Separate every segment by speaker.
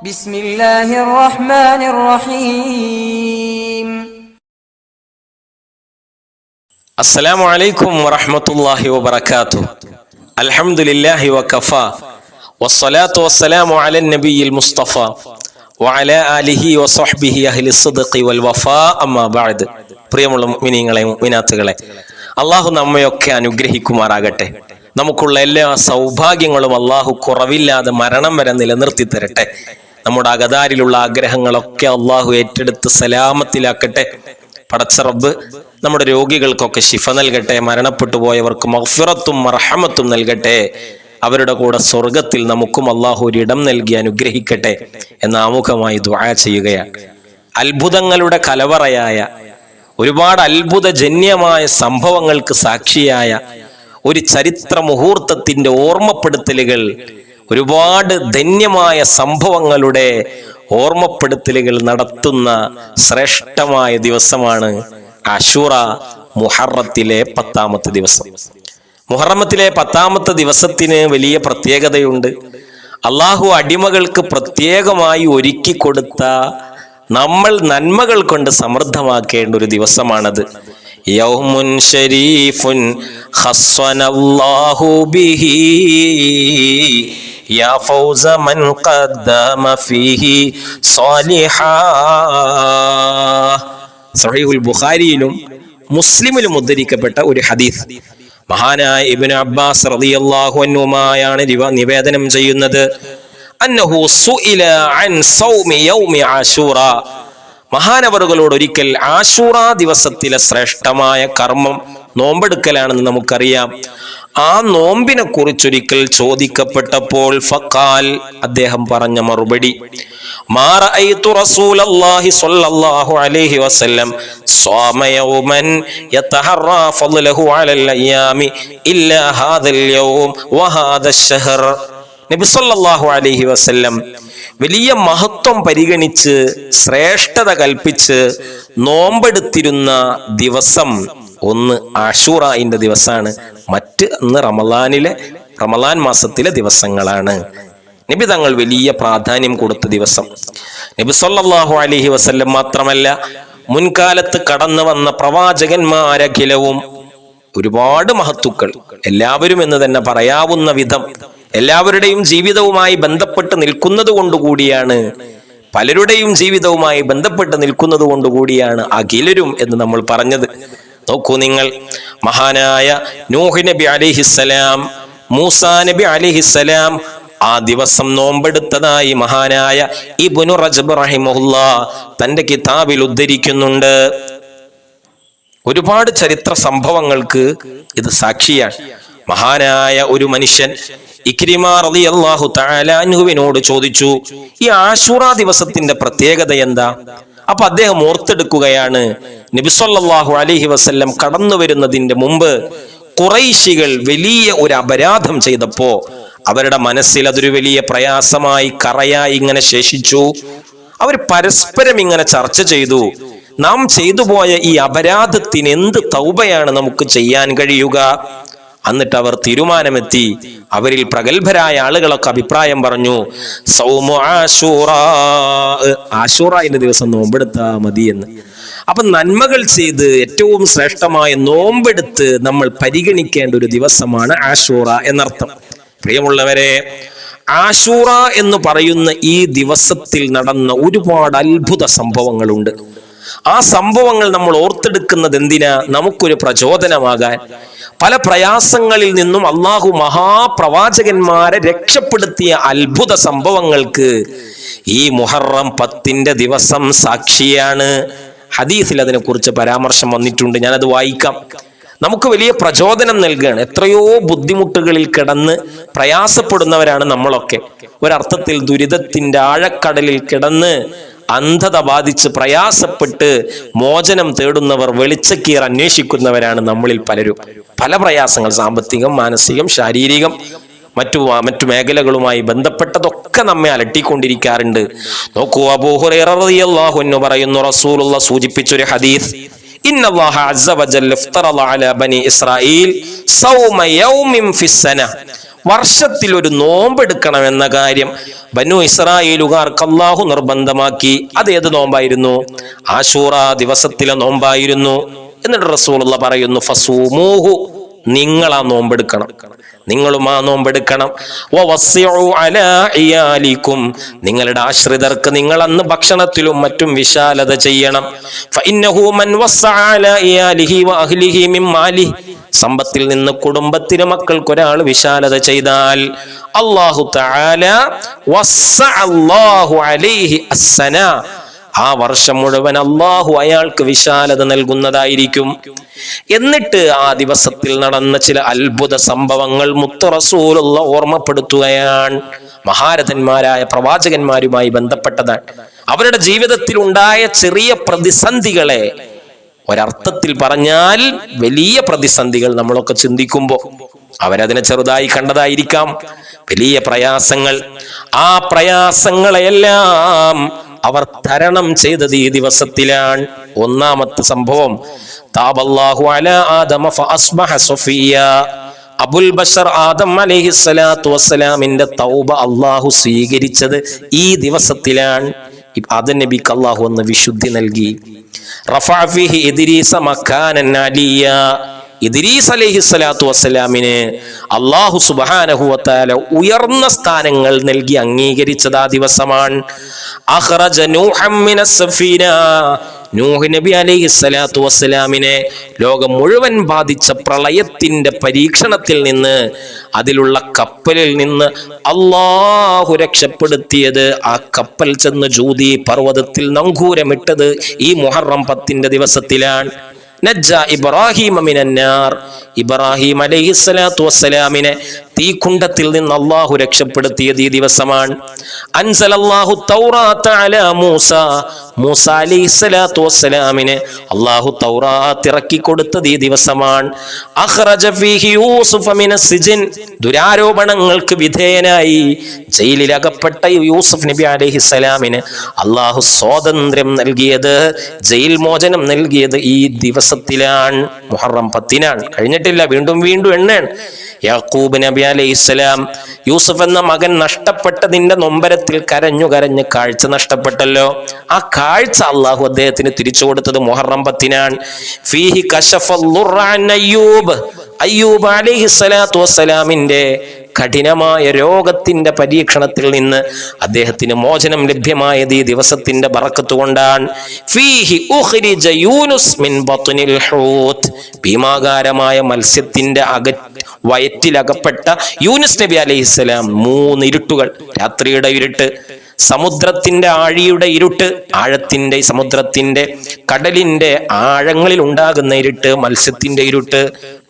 Speaker 1: ബിസ്മില്ലാഹിർ റഹ്മാനിർ റഹീം
Speaker 2: അസ്സലാമു അലൈക്കും വറഹ്മത്തുള്ളാഹി വബറകാതു അൽഹംദുലില്ലാഹി വകഫ. വസ്സലാത്തു വസ്സലാമു അലൻ നബിയിൽ മുസ്തഫ. വഅല ആലിഹി വസഹ്ബിഹി അഹ്ലി സിദ്ഖി വൽ വഫാ അമ്മാ ബഅദ്. പ്രിയമുള്ള മുഅ്മിനീങ്ങളെ മുഅ്മിനാത്തുകളെ അള്ളാഹു നമ്മയൊക്കെ അനുഗ്രഹിക്കുമാറാകട്ടെ. നമുക്കുള്ള എല്ലാ സൗഭാഗ്യങ്ങളും അള്ളാഹു കുറവില്ലാതെ മരണം വരെ നിലനിർത്തി തരട്ടെ. നമ്മുടെ അകതാരിലുള്ള ആഗ്രഹങ്ങളൊക്കെ അള്ളാഹു ഏറ്റെടുത്ത് സലാമത്തിലാക്കട്ടെ. പടച്ചറബ് നമ്മുടെ രോഗികൾക്കൊക്കെ ശിഫ നൽകട്ടെ മരണപ്പെട്ടു പോയവർക്ക് മഫിറത്തും മർഹമത്തും നൽകട്ടെ. അവരുടെ കൂടെ സ്വർഗത്തിൽ നമുക്കും അള്ളാഹു ഒരിടം നൽകി അനുഗ്രഹിക്കട്ടെ എന്ന ആമുഖമായി ദുആ ചെയ്യുകയാണ്. അത്ഭുതങ്ങളുടെ കലവറയായ ഒരുപാട് അത്ഭുതജന്യമായ സംഭവങ്ങൾക്ക് സാക്ഷിയായ ഒരു ചരിത്ര മുഹൂർത്തത്തിന്റെ ഓർമ്മപ്പെടുത്തലുകൾ ഒരുപാട് ധന്യമായ സംഭവങ്ങളുടെ ഓർമ്മപ്പെടുത്തലുകൾ നടത്തുന്ന ശ്രേഷ്ഠമായ ദിവസമാണ് അഷൂറ മുഹറത്തിലെ പത്താമത്തെ ദിവസം. മുഹറമത്തിലെ പത്താമത്തെ ദിവസത്തിന് വലിയ പ്രത്യേകതയുണ്ട്. അള്ളാഹു അടിമകൾക്ക് പ്രത്യേകമായി ഒരുക്കി കൊടുത്ത നമ്മൾ നന്മകൾ കൊണ്ട് സമൃദ്ധമാക്കേണ്ട ഒരു ദിവസമാണത്. യൗമുൻ ഷരീഫുൻ ഖസ്സനല്ലാഹു ബിഹി യാ ഫൗസ മൻ ഖദ്ദമ ഫീഹി സാലിഹാ സഹീഹുൽ ബുഖാരിയിലും മുസ്ലിമിലും ഉദ്ധരിക്കപ്പെട്ട ഒരു ഹദീസ്. മഹാനായ ഇബ്നു അബ്ബാസ് റളിയല്ലാഹു അൻഹുമായാണ് നിവേദനം ചെയ്യുന്നത്. അന്നഹു സുഇല അൻ സൗമി യൗമി ആശൂറ മഹാനവറുകളോട് ഒരിക്കൽ ആശൂറ ദിവസത്തിലെ ശ്രേഷ്ഠമായ കർമ്മം നോമ്പെടുക്കലാണെന്ന് നമുക്കറിയാം. ആ നോമ്പിനെ കുറിച്ചൊരിക്കൽ ചോദിക്കപ്പെട്ടപ്പോൾ ഫക്കാൽ അദ്ദേഹം പറഞ്ഞ മറുപടി നബിസല്ലാഹു അലൈഹി വസല്ലം വലിയ മഹത്വം പരിഗണിച്ച് ശ്രേഷ്ഠത കൽപ്പിച്ച് നോമ്പെടുത്തിരുന്ന ദിവസം ഒന്ന് ആഷൂറായിന്റെ ദിവസമാണ് മറ്റ് അന്ന് റമലാനിലെ റമലാൻ മാസത്തിലെ ദിവസങ്ങളാണ്. നബി തങ്ങൾ വലിയ പ്രാധാന്യം കൊടുത്ത ദിവസം. നബി സല്ലല്ലാഹു അലൈഹി വസല്ലം മാത്രമല്ല മുൻകാലത്ത് കടന്നു വന്ന പ്രവാചകന്മാരഖിലവും ഒരുപാട് മഹത്തുക്കൾ. എല്ലാവരും എന്ന് തന്നെ പറയാവുന്ന വിധം എല്ലാവരുടെയും ജീവിതവുമായി ബന്ധപ്പെട്ട് നിൽക്കുന്നത് കൊണ്ടുകൂടിയാണ് പലരുടെയും ജീവിതവുമായി ബന്ധപ്പെട്ട് നിൽക്കുന്നത് കൊണ്ടുകൂടിയാണ് അഖിലരും എന്ന് നമ്മൾ പറഞ്ഞത്. നോക്കൂ നിങ്ങൾ മഹാനായ നൂഹ് നബി അലിഹിസലാം മൂസ നബി അലിഹിസലാം ആ ദിവസം നോമ്പെടുത്തതായി മഹാനായ ഇബ്നു റജബ് റഹിമഹുല്ല തന്റെ കിതാബിൽ ഉദ്ധരിക്കുന്നുണ്ട്. ഒരുപാട് ചരിത്ര സംഭവങ്ങൾക്ക് ഇത് സാക്ഷിയാണ്. മഹാനായ ഒരു മനുഷ്യൻ ഇക്രിമാറിയാഹു താലാൻഹുവിനോട് ചോദിച്ചു ഈ ആശുറ ദിവസത്തിന്റെ പ്രത്യേകത എന്താ? അപ്പൊ അദ്ദേഹം ഓർത്തെടുക്കുകയാണ് നബിസൊല്ലാഹു അലഹി വസ്ല്ലം കടന്നു വരുന്നതിന്റെ മുമ്പ് കുറൈശികൾ വലിയ ഒരു അപരാധം ചെയ്തപ്പോ അവരുടെ മനസ്സിൽ അതൊരു വലിയ പ്രയാസമായി കറയായി ഇങ്ങനെ ശേഷിച്ചു. അവർ പരസ്പരം ഇങ്ങനെ ചർച്ച ചെയ്തു നാം ചെയ്തു പോയ ഈ അപരാധത്തിന് എന്ത് തൗബയാണ് നമുക്ക് ചെയ്യാൻ കഴിയുക? എന്നിട്ട് അവർ തീരുമാനമെത്തി. അവരിൽ പ്രഗത്ഭരായ ആളുകളൊക്കെ അഭിപ്രായം പറഞ്ഞു ആശൂറായിന്റെ ദിവസം നോമ്പെടുത്താ മതി എന്ന്. അപ്പൊ നന്മകൾ ചെയ്ത് ഏറ്റവും ശ്രേഷ്ഠമായ നോമ്പെടുത്ത് നമ്മൾ പരിഗണിക്കേണ്ട ഒരു ദിവസമാണ് ആശൂറ എന്നർത്ഥം. പ്രിയമുള്ളവരെ ആശൂറ എന്ന് പറയുന്ന ഈ ദിവസത്തിൽ നടന്ന ഒരുപാട് അത്ഭുത സംഭവങ്ങളുണ്ട്. ആ സംഭവങ്ങൾ നമ്മൾ ഓർത്തെടുക്കുന്നത് എന്തിനാ? നമുക്കൊരു പ്രചോദനമാകാൻ. പല പ്രയാസങ്ങളിൽ നിന്നും അള്ളാഹു മഹാപ്രവാചകന്മാരെ രക്ഷപ്പെടുത്തിയ അത്ഭുത സംഭവങ്ങൾക്ക് ഈ മുഹറം പത്തിന്റെ ദിവസം സാക്ഷിയാണ്. ഹദീസിൽ അതിനെക്കുറിച്ച് പരാമർശം വന്നിട്ടുണ്ട്. ഞാനത് വായിക്കാം. നമുക്ക് വലിയ പ്രചോദനം നൽകുകയാണ് എത്രയോ ബുദ്ധിമുട്ടുകളിൽ കിടന്ന് പ്രയാസപ്പെടുന്നവരാണ് നമ്മളൊക്കെ. ഒരർത്ഥത്തിൽ ദുരിതത്തിന്റെ ആഴക്കടലിൽ കിടന്ന് അന്ധത ബാധിച്ച് പ്രയാസപ്പെട്ട് മോചനം തേടുന്നവർ വെളിച്ചക്കീർ അന്വേഷിക്കുന്നവരാണ് നമ്മളിൽ പലരും. പല പ്രയാസങ്ങൾ സാമ്പത്തികം മാനസികം ശാരീരികം മറ്റു മറ്റു മേഖലകളുമായി ബന്ധപ്പെട്ടതൊക്കെ നമ്മെ അലട്ടിക്കൊണ്ടിരിക്കാറുണ്ട്. നോക്കൂ അബൂഹുറൈറളിയല്ലാഹു എന്ന് പറയുന്നു റസൂലുള്ള സൂചിപ്പിച്ചൊരു ഹദീസ് ഇന്നല്ലാഹു വജല്ല ഇഫ്തറള അലാ ബനി ഇസ്രായീൽ സൗമ യൗമിൻ ഫിസ്സന. വർഷത്തിൽ ഒരു നോമ്പെടുക്കണം എന്ന കാര്യം ബനു ഇസ്രായേലുകാർക്ക് അള്ളാഹു നിർബന്ധമാക്കി. അത് ഏത് നോമ്പായിരുന്നു? ആശൂറ ദിവസത്തിലെ നോമ്പായിരുന്നു. എന്നിട്ട് റസൂലുള്ള പറയുന്നു ഫസൂമൂഹു നിങ്ങൾ ആ നോമ്പെടുക്കണം. നിങ്ങളും ആ നോമ്പെടുക്കണം. നിങ്ങളുടെ ആശ്രിതർക്ക് നിങ്ങൾ അന്ന് ഭക്ഷണത്തിലും മറ്റും വിശാലത ചെയ്യണം. സമ്പത്തിൽ നിന്ന് കുടുംബത്തിന് മക്കൾക്ക് ഒരാൾ വിശാലത ചെയ്താൽ അള്ളാഹു അലൈഹി അസ്സന ആ വർഷം മുഴുവൻ അള്ളാഹു അയാൾക്ക് വിശാലത നൽകുന്നതായിരിക്കും. എന്നിട്ട് ആ ദിവസത്തിൽ നടന്ന ചില അത്ഭുത സംഭവങ്ങൾ മുത്തറസൂലുള്ള ഓർമ്മപ്പെടുത്തുകയാണ്. മഹാരഥന്മാരായ പ്രവാചകന്മാരുമായി ബന്ധപ്പെട്ടതാണ്. അവരുടെ ജീവിതത്തിൽ ഉണ്ടായ ചെറിയ പ്രതിസന്ധികളെ ഒരർത്ഥത്തിൽ പറഞ്ഞാൽ വലിയ പ്രതിസന്ധികൾ നമ്മളൊക്കെ ചിന്തിക്കുമ്പോൾ അവരതിനെ ചെറുതായി കണ്ടതായിരിക്കാം. വലിയ പ്രയാസങ്ങൾ. ആ പ്രയാസങ്ങളെയെല്ലാം അവർ തരണം ചെയ്തത് ഈ ദിവസത്തിലാണ്. ഒന്നാമത്തെ സംഭവം താബല്ലാഹു അല ആദമ ഫഅസ്ബഹ സഫിയ. അബുൽ ബഷർ ആദം അലൈഹി സ്വലാത്തു വസ്സലാമിന്റെ തൗബ അള്ളാഹു സ്വീകരിച്ചത് ഈ ദിവസത്തിലാണ്. അത് നബിക്ക് അള്ളാഹു ഒന്ന് വിശുദ്ധി നൽകി. റഫഅ ഫീഹി ഇദ്രീസ മക്കാനൻ അലിയ. ഇദ്രീസ് അലൈഹി സ്വലാത്തു വസ്സലാമിന് അള്ളാഹു സുബാനഹുല ഉയർന്ന സ്ഥാനങ്ങൾ നൽകി അംഗീകരിച്ചത് ആ ദിവസമാണ്. നൂഹ് നബി അലൈഹി സ്വലാത്തു വസ്സലാമിനെ ലോകം മുഴുവൻ ബാധിച്ച പ്രളയത്തിന്റെ പരീക്ഷണത്തിൽ നിന്ന് അതിലുള്ള കപ്പലിൽ നിന്ന് അള്ളാഹു രക്ഷപ്പെടുത്തിയത് ആ കപ്പൽ ചെന്ന് ജൂതി പർവതത്തിൽ നങ്കൂരമിട്ടത് ഈ മുഹറം പത്തിന്റെ ദിവസത്തിലാണ്. നജ്ജ ഇബ്രാഹിം മിനന്നാർ. ഇബ്രാഹിം അലൈഹി സ്വലാത്തു വസ്സലാമിനെ തീക്കുണ്ടത്തിൽ നിന്ന് അള്ളാഹു രക്ഷപ്പെടുത്തിയത് ഈ ദിവസമാണ്. അൻസലല്ലാഹു അല മൂസ. മൂസ തൗറാത്ത് ഇറക്കി ഈ ദിവസമാണ്. ഫീഹി മിന സിജിൻ. ദുരാരോപണങ്ങൾക്ക് വിധേയനായി ജയിലിൽ അകപ്പെട്ട യൂസുഫ് നബി അലൈഹി സ്വലാമിന് അള്ളാഹു സ്വാതന്ത്ര്യം നൽകിയത് ജയിൽ മോചനം നൽകിയത് ഈ ദിവസത്തിലാണ്. മുഹറം പത്തിനാണ്. കഴിഞ്ഞിട്ടില്ല വീണ്ടും വീണ്ടും എണ്ണാണ്. യാക്കൂബ് നബി അലൈഹി ഇസ്ലാം യൂസുഫ് എന്ന മകൻ നഷ്ടപ്പെട്ടതിന്റെ നൊമ്പരത്തിൽ കരഞ്ഞു കരഞ്ഞ് കാഴ്ച നഷ്ടപ്പെട്ടല്ലോ. ആ കാഴ്ച അള്ളാഹു അദ്ദേഹത്തിന് തിരിച്ചു കൊടുത്തത് മുഹറം പത്തിനാണ്. ഫീഹി അൻ അയ്യൂബ്. അയ്യൂബ് അലൈഹി സ്വലാത്തു വസ്സലാമിന്റെ കഠിനമായ രോഗത്തിന്റെ പരീക്ഷണത്തിൽ നിന്ന് അദ്ദേഹത്തിന് മോചനം ലഭ്യമായത് ഈ ദിവസത്തിന്റെ ബറക്കത്ത് കൊണ്ടാണ്. ഫീഹി ഉഖ്രിജ യൂനുസ് മിൻ ബത്നിൽ ഹൂത്ത്. ഭീമാകാരമായ മത്സ്യത്തിന്റെ അക വയറ്റിലകപ്പെട്ട യൂനുസ് നബി അലൈഹിസ്സലാം മൂന്ന് ഇരുട്ടുകൾ. രാത്രിയുടെ ഇരുട്ട് സമുദ്രത്തിന്റെ ആഴിയുടെ ഇരുട്ട് ആഴത്തിന്റെ സമുദ്രത്തിന്റെ കടലിന്റെ ആഴങ്ങളിൽ ഉണ്ടാകുന്ന ഇരുട്ട് മത്സ്യത്തിന്റെ ഇരുട്ട്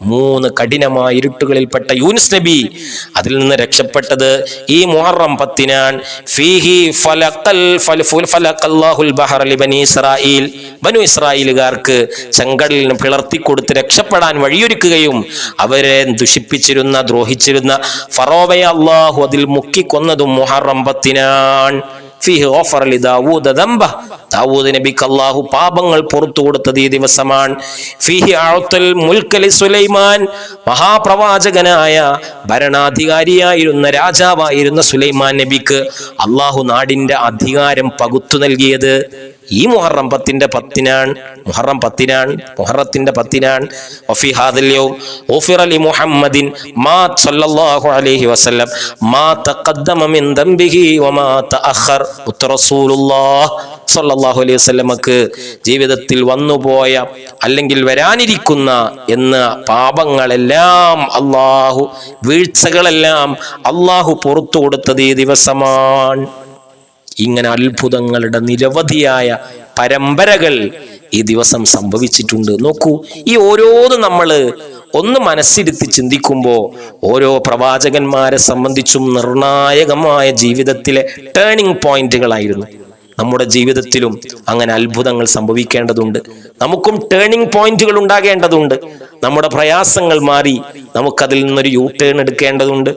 Speaker 2: മൂന്ന് കഠിനമായ ഇരുട്ടുകളിൽപ്പെട്ട യൂനിസ് നബി അതിൽ നിന്ന് രക്ഷപ്പെട്ടത് ഈ മുഹറം പത്തിനാൻ ഫീഹി ഇസ്രായീൽ ബനു ഇസ്രായേലുകാർക്ക് ചെങ്കടലിന് പിളർത്തി കൊടുത്ത് രക്ഷപ്പെടാൻ വഴിയൊരുക്കുകയും അവരെ ദുഷിപ്പിച്ചിരുന്ന ദ്രോഹിച്ചിരുന്ന ഫറോവയെ അള്ളാഹു അതിൽ മുക്കിക്കൊന്നതും മുഹറം പത്തിനാൻ ഫീഹി ഓഫർ ലി ദാവൂദ ദംബ. ദാവൂദ് നബിക്ക് അള്ളാഹു പാപങ്ങൾ പുറത്തു കൊടുത്തത് ഈ ദിവസമാണ്. ഫീഹി അഅ്തൽ മുൽക്കലി സുലൈമാൻ. മഹാപ്രവാചകനായ ഭരണാധികാരിയായിരുന്ന രാജാവായിരുന്ന സുലൈമാൻ നബിക്ക് അള്ളാഹു നാടിന്റെ അധികാരം പകുത്തു നൽകിയത്. ഈ മുഹറം പത്തിന്റെ പത്തിനാണ് മുഹറം പത്തിനാണ് മുഹറത്തിന്റെ പത്തിനാണ്. വഫി ഹാദൽ യൗം ഉഫിറ മുഹമ്മദിൻ മാ സല്ലല്ലാഹു അലൈഹി വസല്ലം. മാ തഖദ്ദമ മിൻ ദംബിഹി വമാ തഅഖർ റസൂലുള്ളാഹ് സല്ലല്ലാഹു അലൈഹി വസല്ലമക്ക് ജീവിതത്തിൽ വന്നുപോയ അല്ലെങ്കിൽ വരാനിരിക്കുന്ന എന്ന പാപങ്ങളെല്ലാം അള്ളാഹു വീഴ്ചകളെല്ലാം അള്ളാഹു പുറത്തു കൊടുത്തത് ഈ ദിവസമാണ്. ഇങ്ങനെ അത്ഭുതങ്ങളുടെ നിരവധിയായ പരമ്പരകൾ ഈ ദിവസം സംഭവിച്ചിട്ടുണ്ട്. നോക്കൂ ഈ ഓരോന്ന് നമ്മൾ ഒന്ന് മനസ്സിരുത്തി ചിന്തിക്കുമ്പോൾ ഓരോ പ്രവാചകന്മാരെ സംബന്ധിച്ചും നിർണായകമായ ജീവിതത്തിലെ ടേണിംഗ് പോയിന്റുകളായിരുന്നു നമ്മുടെ ജീവിതത്തിലും അങ്ങനെ അത്ഭുതങ്ങൾ സംഭവിക്കേണ്ടതുണ്ട്. നമുക്കും ടേണിംഗ് പോയിന്റുകൾ ഉണ്ടാകേണ്ടതുണ്ട്. നമ്മുടെ പ്രയാസങ്ങൾ മാറി നമുക്കതിൽ നിന്നൊരു യൂ ടേൺ എടുക്കേണ്ടതുണ്ട്.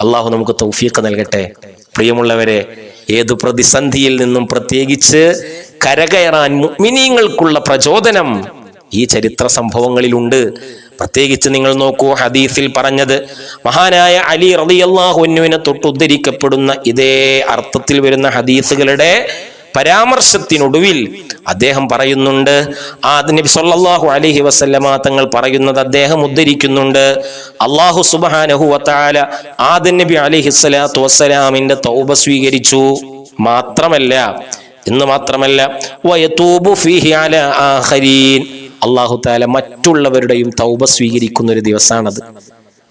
Speaker 2: അള്ളാഹു നമുക്ക് തൗഫീഖ് നൽകട്ടെ. പ്രിയമുള്ളവരെ ഏതു പ്രതിസന്ധിയിൽ നിന്നും പ്രത്യേകിച്ച് കരകയറാൻ മുഅ്മിനീങ്ങൾക്കുള്ള പ്രചോദനം ഈ ചരിത്ര സംഭവങ്ങളിലുണ്ട്. പ്രത്യേകിച്ച് നിങ്ങൾ നോക്കൂ ഹദീസിൽ പറഞ്ഞത് മഹാനായ അലി റളിയല്ലാഹുവിനെ തൊട്ട് ഉദ്ധരിക്കപ്പെടുന്ന ഇതേ അർത്ഥത്തിൽ വരുന്ന ഹദീസുകളുടെ പരാമർശത്തിനൊടുവിൽ അദ്ദേഹം പറയുന്നുണ്ട് ആ നബി സല്ലല്ലാഹു അലൈഹി വസല്ലമ തങ്ങൾ പറയുന്നത് അദ്ദേഹം ഉദ്ധരിക്കുന്നുണ്ട് അള്ളാഹു സുബ്ഹാനഹു വതആല ആദ നബി അലൈഹി സ്വലാത്തു വസ്സലാമിന്റെ തൗബ സ്വീകരിച്ചു. മാത്രമല്ല എന്ന് മാത്രമല്ല അള്ളാഹു താല മറ്റുള്ളവരുടെയും തൗബ സ്വീകരിക്കുന്ന ഒരു ദിവസമാണത്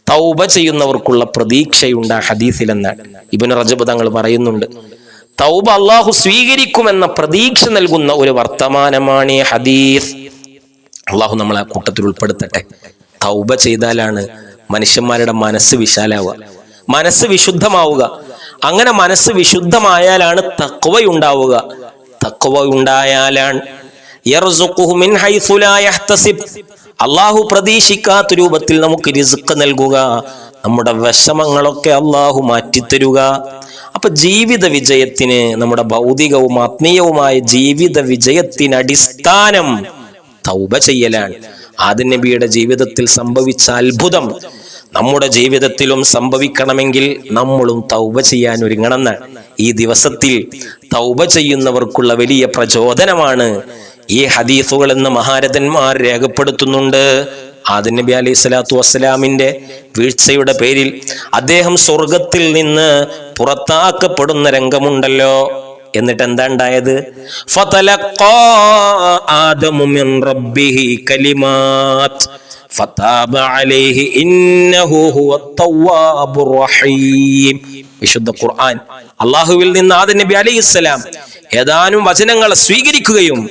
Speaker 2: തൗബ ചെയ്യുന്നവർക്കുള്ള പ്രതീക്ഷയുണ്ട് ആ ഹദീസിലെന്ന്. ഇബിന് റജബ് തങ്ങൾ പറയുന്നുണ്ട് തൗബ അള്ളാഹു സ്വീകരിക്കുമെന്ന പ്രതീക്ഷ നൽകുന്ന ഒരു വർത്തമാനമാണ് ഹദീസ്. അള്ളാഹു നമ്മളെ കൂട്ടത്തിൽ ഉൾപ്പെടുത്തട്ടെ. തൗബ ചെയ്താലാണ് മനുഷ്യന്മാരുടെ മനസ്സ് വിശാലാവുക. മനസ്സ് വിശുദ്ധമാവുക. അങ്ങനെ മനസ്സ് വിശുദ്ധമായാലാണ് തക്വ ഉണ്ടാവുക തക്വ ഉണ്ടായാലാണ്. അള്ളാഹു പ്രതീക്ഷിക്കാത്ത രൂപത്തിൽ നമുക്ക് റിസ്ക് നൽകുക. നമ്മുടെ വിഷമങ്ങളൊക്കെ അള്ളാഹു മാറ്റിത്തരുക. അപ്പൊ ജീവിത വിജയത്തിന് നമ്മുടെ ഭൗതികവും ആത്മീയവുമായ ജീവിത വിജയത്തിന് അടിസ്ഥാനം തൗബ ചെയ്യലാണ്. ആദ്യ നബിയുടെ ജീവിതത്തിൽ സംഭവിച്ച അത്ഭുതം നമ്മുടെ ജീവിതത്തിലും സംഭവിക്കണമെങ്കിൽ നമ്മളും തൗബ ചെയ്യാൻ ഒരുങ്ങണമെന്നാണ്. ഈ ദിവസത്തിൽ തൗബ ചെയ്യുന്നവർക്കുള്ള വലിയ പ്രചോദനമാണ്. ഈ ഹദീസുകൾ എന്ന് മഹാരഥന്മാർ രേഖപ്പെടുത്തുന്നുണ്ട്. ആദൻ നബി അലൈഹി സ്വലാത്തു വസ്സലാമിന്റെ വീഴ്ചയുടെ പേരിൽ അദ്ദേഹം സ്വർഗത്തിൽ നിന്ന് പുറത്താക്കപ്പെടുന്ന രംഗമുണ്ടല്ലോ. എന്നിട്ട് എന്താ ഉണ്ടായത് വിശുദ്ധ ഖുർആൻ. അള്ളാഹുവിൽ നിന്ന് ആദം നബി അലൈഹിസ്സലാം ഏതാനും വചനങ്ങൾ സ്വീകരിക്കുകയും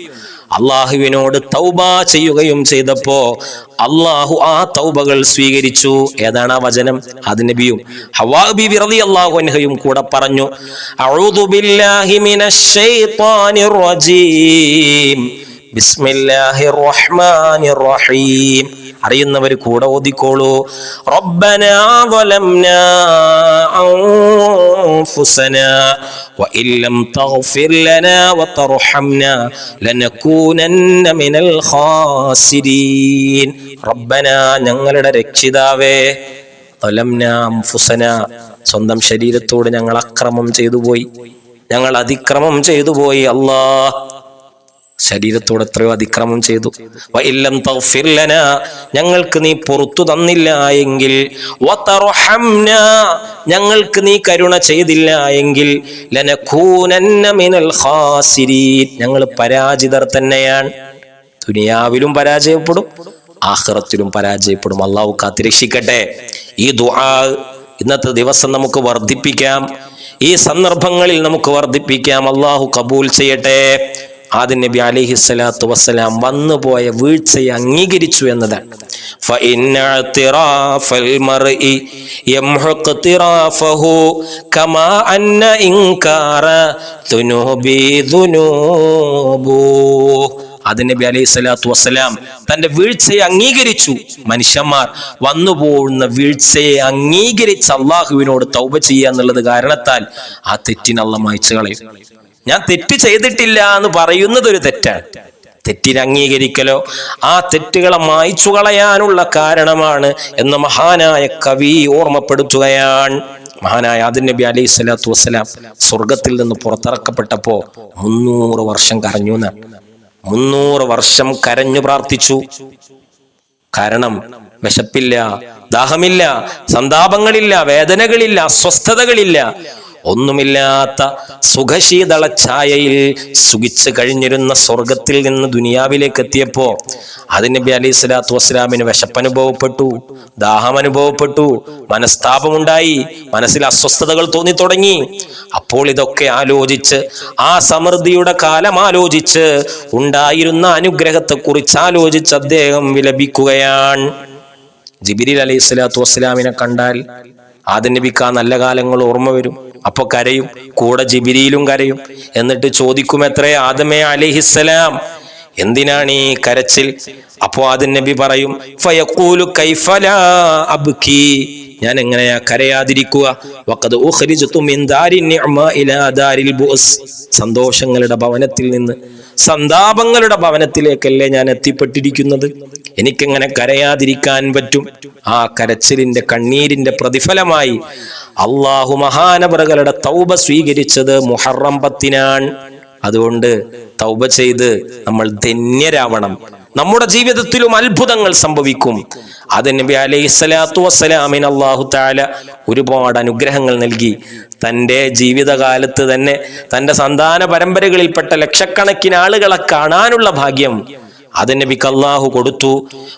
Speaker 2: അള്ളാഹുവിനോട് തൗബ ചെയ്യുകയും ചെയ്തപ്പോ അള്ളാഹു ആ തൗബകൾ സ്വീകരിച്ചു. ഏതാണ് ആ വചനം? അത് നബിയും ഹവാബി റളിയല്ലാഹു അൻഹയും കൂടെ പറഞ്ഞു ബിസ്മില്ലാഹിർ റഹ്മാനിർ റഹീം. അറിയുന്നവർ കൂടെ ഓതിക്കോളൂ റബ്ബനാ ظلمنا أنفسنا وإن لم تغفر لنا وترحمنا لنكونن من الخاسرين ربنا ഞങ്ങളുടെ രക്ഷിതാവേ ظلمنا أنفسنا സ്വന്തം ശരീരത്തോട് ഞങ്ങൾ അക്രമം ചെയ്തു പോയി ഞങ്ങൾ അതിക്രമം ചെയ്തു പോയി അല്ലാഹ് ശരീരത്തോട് എത്രയോ അതിക്രമം ചെയ്തു. വഇല്ലം ഞങ്ങൾക്ക് നീ പുറത്തു തന്നില്ല എങ്കിൽ ഞങ്ങൾക്ക് നീ കരുണ ചെയ്തില്ല എങ്കിൽ ലനകൂനന്ന മിനൽ ഞങ്ങൾ പരാജിതർ തന്നെയാണ്. ദുനിയാവിലും പരാജയപ്പെടും ആഹ്റത്തിലും പരാജയപ്പെടും. അള്ളാഹു കാത്തിരക്ഷിക്കട്ടെ. ഈ ദുആ ഇന്നത്തെ ദിവസം നമുക്ക് വർദ്ധിപ്പിക്കാം. ഈ സന്ദർഭങ്ങളിൽ നമുക്ക് വർദ്ധിപ്പിക്കാം. അള്ളാഹു കബൂൽ ചെയ്യട്ടെ. ആദ്യ നബി അലിഹി സ്വലാത്തു വസ്സലാം വന്നുപോയ വീഴ്ചയെ അംഗീകരിച്ചു എന്നതാണ് فإن اعتراف المرء يمحق اعترافه كما أن إنكار ذنوب ذنوبه ആദ്യ നബി അലൈഹി സ്വലാത്തു വസ്സലാം തന്റെ വീഴ്ചയെ അംഗീകരിച്ചു മനുഷ്യന്മാർ വന്നു പോകുന്ന വീഴ്ചയെ അംഗീകരിച്ച് അള്ളാഹുവിനോട് തൗബ ചെയ്യുക എന്നുള്ളത് കാരണത്താൽ ആ തെറ്റിന് അള്ള മായ്ച്ചു കളയും ഞാൻ തെറ്റ് ചെയ്തിട്ടില്ല എന്ന് പറയുന്നത് ഒരു തെറ്റാണ്. തെറ്റിനെ അംഗീകരിക്കലോ ആ തെറ്റുകളെ മായ്ച്ചു കളയാനുള്ള കാരണമാണ് എന്ന മഹാനായ കവി ഓർമ്മപ്പെടുത്തുകയാണ്. മഹാനായ ആദിൻ നബി അലൈഹി സ്വലാത്തു വസ്സലാം സ്വർഗത്തിൽ നിന്ന് പുറത്തിറക്കപ്പെട്ടപ്പോ മുന്നൂറ് വർഷം കരഞ്ഞു എന്നാണ് മുന്നൂറ് വർഷം കരഞ്ഞു പ്രാർത്ഥിച്ചു. കാരണം വിശപ്പില്ല ദാഹമില്ല സന്താപങ്ങളില്ല വേദനകളില്ല അസ്വസ്ഥതകളില്ല ഒന്നുമില്ലാത്ത സുഖശീതള ഛായയിൽ സുഖിച്ചു കഴിഞ്ഞിരുന്ന സ്വർഗത്തിൽ നിന്ന് ദുനിയാവിലേക്ക് എത്തിയപ്പോ അതിന് നബി അലൈഹി സ്വലാത്തു വസ്സലാമിന് വിശപ്പനുഭവപ്പെട്ടു ദാഹം അനുഭവപ്പെട്ടു മനസ്താപമുണ്ടായി മനസ്സിൽ അസ്വസ്ഥതകൾ തോന്നി തുടങ്ങി. അപ്പോൾ ഇതൊക്കെ ആലോചിച്ച് ആ സമൃദ്ധിയുടെ കാലം ആലോചിച്ച് ഉണ്ടായിരുന്ന അനുഗ്രഹത്തെ കുറിച്ച് ആലോചിച്ച് അദ്ദേഹം വിലപിക്കുകയാണ്. ജിബിരിൽ അലൈഹി സ്വലാത്തു വസ്സലാമിനെ കണ്ടാൽ ആദ്യ നബിക്ക് ആ നല്ല കാലങ്ങൾ ഓർമ്മ വരും. അപ്പൊ കരയും കൂടെ ജിബിരിയിലും കരയും. എന്നിട്ട് ചോദിക്കും എത്രേ ആദമേ അലിഹിസ്സലാം എന്തിനാണ് ഈ കരച്ചിൽ? അപ്പോ ആദ്യ നബി പറയും ഫയക്കൂലു കൈഫലാ അബ്കി. ഞാൻ എങ്ങനെയാ കരയാതിരിക്കുക? സന്തോഷങ്ങളുടെ ഭവനത്തിൽ നിന്ന് സന്താപങ്ങളുടെ ഭവനത്തിലേക്കല്ലേ ഞാൻ എത്തിപ്പെട്ടിരിക്കുന്നത്? എനിക്കെങ്ങനെ കരയാതിരിക്കാൻ പറ്റും. ആ കരച്ചിലിന്റെ കണ്ണീരിന്റെ പ്രതിഫലമായി അള്ളാഹു മഹാനവറുകളുടെ തൗബ സ്വീകരിച്ചത് മുഹറം അതുകൊണ്ട് തൗബ ചെയ്ത് നമ്മൾ ധന്യരാവണം. നമ്മുടെ ജീവിതത്തിലും അത്ഭുതങ്ങൾ സംഭവിക്കും. അത് നബി അലൈഹി സ്വലാത്തു വസ്സലാമിന് അള്ളാഹു താല ഒരുപാട് അനുഗ്രഹങ്ങൾ നൽകി. തന്റെ ജീവിതകാലത്ത് തന്നെ തന്റെ സന്താന പരമ്പരകളിൽപ്പെട്ട ലക്ഷക്കണക്കിന് ആളുകളെ കാണാനുള്ള ഭാഗ്യം അത് നബിക്ക് അള്ളാഹു കൊടുത്തു.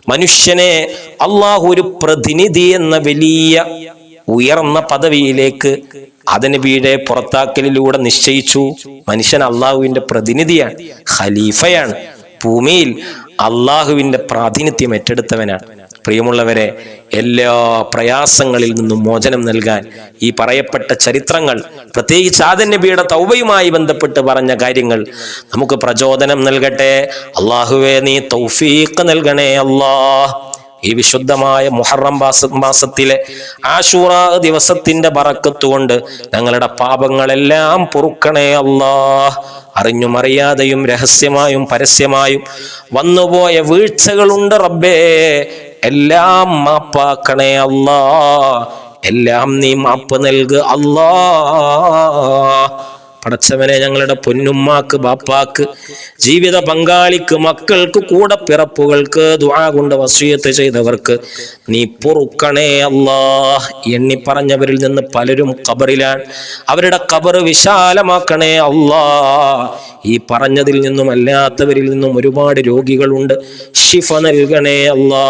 Speaker 2: മനുഷ്യനെ അള്ളാഹു ഒരു പ്രതിനിധി എന്ന വലിയ ഉയർന്ന പദവിയിലേക്ക് അതനബിയുടെ പുറത്താക്കലിലൂടെ നിശ്ചയിച്ചു. മനുഷ്യൻ അള്ളാഹുവിന്റെ പ്രതിനിധിയാണ് ഖലീഫയാണ്. ഭൂമിയിൽ അള്ളാഹുവിന്റെ പ്രാതിനിധ്യം ഏറ്റെടുത്തവനാണ്. പ്രിയമുള്ളവരെ എല്ലാ പ്രയാസങ്ങളിൽ നിന്നും മോചനം നൽകാൻ ഈ പറയപ്പെട്ട ചരിത്രങ്ങൾ പ്രത്യേകിച്ച് ആദൻ നബിയുടെ തൗബയുമായി ബന്ധപ്പെട്ട് പറഞ്ഞ കാര്യങ്ങൾ നമുക്ക് പ്രചോദനം നൽകട്ടെ. അള്ളാഹുവെ നീ തൗഫീഖ് നൽകണേ അല്ലാഹ് ഈ വിശുദ്ധമായ മുഹറം മാസ മാസത്തിലെ ആശൂറ ദിവസത്തിന്റെ ബറക്കത്തുകൊണ്ട് ഞങ്ങളുടെ പാപങ്ങളെല്ലാം പൊറുക്കണേ അല്ലാ. അറിഞ്ഞും അറിയാതെയും രഹസ്യമായും പരസ്യമായും വന്നുപോയ വീഴ്ചകളുണ്ട് റബ്ബേ. എല്ലാം മാപ്പാക്കണേ അല്ലാ എല്ലാം നീ മാപ്പ് നൽകുക അല്ലാ പടച്ചവനെ ഞങ്ങളുടെ പൊന്നുമ്മാക്ക് ബാപ്പാക്ക് ജീവിത പങ്കാളിക്ക് മക്കൾക്ക് കൂടെ പിറപ്പുകൾക്ക് ദുആ കൊണ്ട് വസീയത്ത് ചെയ്തവർക്ക് നീ പൊറുക്കണേ അല്ലാ. എണ്ണി പറഞ്ഞവരിൽ നിന്ന് പലരും ഖബറിലാണ് അവരുടെ ഖബർ വിശാലമാക്കണേ അല്ലാ. ഈ പറഞ്ഞതിൽ നിന്നും അല്ലാത്തവരിൽ നിന്നും ഒരുപാട് രോഗികളുണ്ട്. ഷിഫ നൽകണേ അല്ലാ.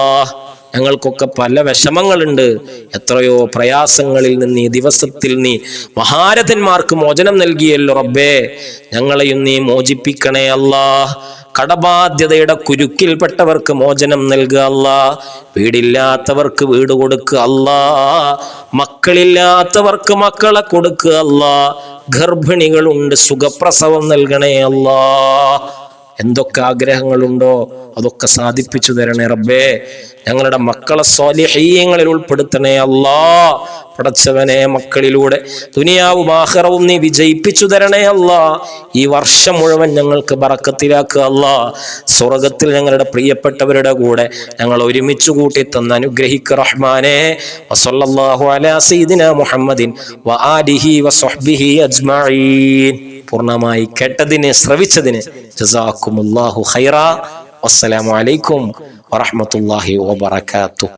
Speaker 2: ഞങ്ങൾക്കൊക്കെ പല വിഷമങ്ങളുണ്ട്. എത്രയോ പ്രയാസങ്ങളിൽ നിന്ന് ഈ ദിവസത്തിൽ നീ മഹാരഥന്മാർക്ക് മോചനം നൽകിയല്ലോ റബ്ബേ. ഞങ്ങളെയും നീ മോചിപ്പിക്കണേ അല്ലാ. കടബാധ്യതയുടെ കുരുക്കിൽപ്പെട്ടവർക്ക് മോചനം നൽകുക അല്ല. വീടില്ലാത്തവർക്ക് വീട് കൊടുക്കുക അല്ല. മക്കളില്ലാത്തവർക്ക് മക്കളെ കൊടുക്കുക അല്ല. ഗർഭിണികളുണ്ട് സുഖപ്രസവം നൽകണേ അല്ലാ. എന്തൊക്കെ ആഗ്രഹങ്ങളുണ്ടോ അതൊക്കെ സാധിപ്പിച്ചു തരണേ റബ്ബേ. ഞങ്ങളുടെ മക്കളെ സ്വാലിഹീയങ്ങളിൽ ഉൾപ്പെടുത്തണേ അല്ലാ. പടച്ചവനെ മക്കളിലൂടെ ദുനിയാവും ആഹ്റവും നീ വിജയിപ്പിച്ചു തരണേ അല്ലാ. ഈ വർഷം മുഴുവൻ ഞങ്ങൾക്ക് ബറക്കത്തിലാക്കുക അല്ലാ. സ്വർഗത്തിൽ ഞങ്ങളുടെ പ്രിയപ്പെട്ടവരുടെ കൂടെ ഞങ്ങൾ ഒരുമിച്ച് കൂട്ടി തന്ന അനുഗ്രഹിക്ക റഹ്മാനെ. വസല്ലല്ലാഹു അലാ സീദിന മുഹമ്മദിൻ വ ആലിഹി വസ്ബിഹി അജ്മഈൻ. പൂർണമായി കേട്ടതിന് ശ്രവിച്ചതിന് ജസാക്കുമുല്ലാഹു ഖൈറ. വസ്സലാമു അലൈക്കും വറഹ്മത്തുള്ളാഹി വബറകാതുഹു